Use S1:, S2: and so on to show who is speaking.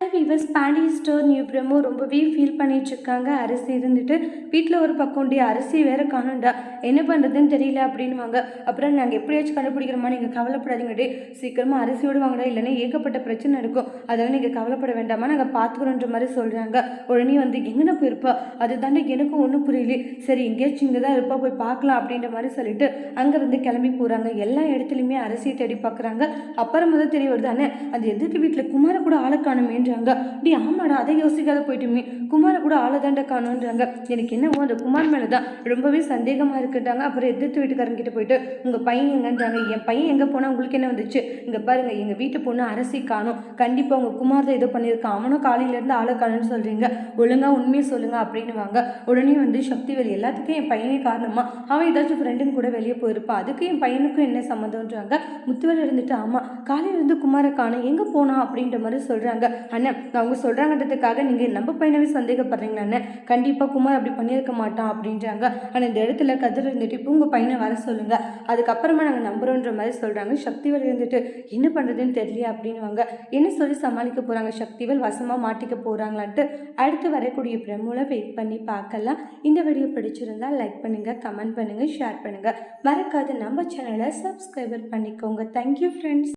S1: Viewers பேண்டி store new promo ரொம்பவே feel பண்ணிட்டு இருக்காங்க அரிசி இருந்துட்டு வீட்டில் ஒரு பக்கம்டி அரிசி வேற காணும்டா. என்ன பண்ணுறதுன்னு தெரியல அப்படின்னுவாங்க. அப்புறம் நாங்கள் எப்படியாச்சும் கண்டுபிடிக்கிறோமா நீங்கள் கவலைப்படாதீங்க டே சீக்கிரமாக அரிசியோடு வாங்கடா இல்லைன்னா ஏகப்பட்ட பிரச்சனை இருக்கும் அதெல்லாம் நீங்கள் கவலைப்பட வேண்டாமா நாங்கள் பார்த்துக்கிறோன்ற மாதிரி சொல்கிறாங்க உடனே வந்து எங்கன போயிருப்பா? அது தாண்டி எனக்கும் ஒன்றும் புரியல. சரி எங்கேயாச்சும் இங்கே தான் இருப்பா போய் பார்க்கலாம் அப்படின்ற மாதிரி சொல்லிட்டு அங்கேருந்து கிளம்பி போகிறாங்க எல்லா இடத்துலையுமே அரிசியை தேடி பார்க்குறாங்க அப்புறமா தான் தெரிய வருது அந்த எதிர்க்கு வீட்டில் குமார கூட ஆளை காணுமேன்றாங்க டி ஆமாடா அதை யோசிக்காத போயிட்டுமே. குமாரை கூட ஆளை தாண்டா காணுன்றாங்க. எனக்கு என்னவோ அந்த குமார் மேலே தான் ரொம்பவே சந்தேகமாக இருக்குன்றாங்க. அப்புறம் எதிர்த்து வீட்டுக்காரங்க கிட்ட போயிட்டு உங்கள் பையன் எங்கன்றாங்க? என் பையன் எங்கே போனால் உங்களுக்கு என்ன வந்துச்சு? இங்கே பாருங்க எங்கள் வீட்டு பொண்ணு அரசி காணும். கண்டிப்பாக உங்கள் குமார் தான் ஏதோ பண்ணியிருக்கான் அவனும் காலையிலேருந்து ஆளை காணும்னு சொல்கிறீங்க ஒழுங்காக உண்மையை சொல்லுங்கள் அப்படின்னுவாங்க. உடனே வந்து சக்திவேல் எல்லாத்துக்கும் என் பையனே காரணமாக அவன் ஏதாச்சும் ஃப்ரெண்டுங்க கூட வெளியே போயிருப்பா. அதுக்கு என் பையனுக்கும் என்ன சம்மந்தம்ன்றாங்க? முத்துவேல் இருந்துட்டு ஆமாம் காலையில இருந்து காணும். எங்கே போனான் அப்படின்ற மாதிரி சொல்கிறாங்க அண்ணன் அவங்க சொல்கிறாங்கன்றதுக்காக நீங்கள் நம்ம பையனவே சந்தேகப்படுறீங்களா அண்ணன் கண்டிப்பாக குமார் அப்படி பண்ணியிருக்க மாட்டான் அப்படின்றாங்க. ஆனால் இந்த இடத்துல கதிர் இருந்துட்டு இப்போ உங்கள் பையனை வர சொல்லுங்கள் அதுக்கப்புறமா நாங்கள் நம்புகிறோன்ற மாதிரி சொல்கிறாங்க சக்திவேல் இருந்துட்டு என்ன பண்ணுறதுன்னு தெரியல அப்படின்னுவாங்க. என்ன சொல்லி சமாளிக்க போகிறாங்க சக்திவேல் வசமாக மாட்டிக்க போகிறாங்களான்ட்டு அடுத்து வரக்கூடிய பிரமோல வெயிட் பண்ணி பார்க்கலாம். இந்த வீடியோ பிடிச்சிருந்தா லைக் பண்ணுங்கள் கமெண்ட் பண்ணுங்கள் ஷேர் பண்ணுங்கள் மறக்காது நம்ம சேனலை சப்ஸ்கிரைபர் பண்ணிக்கோங்க. Thank you friends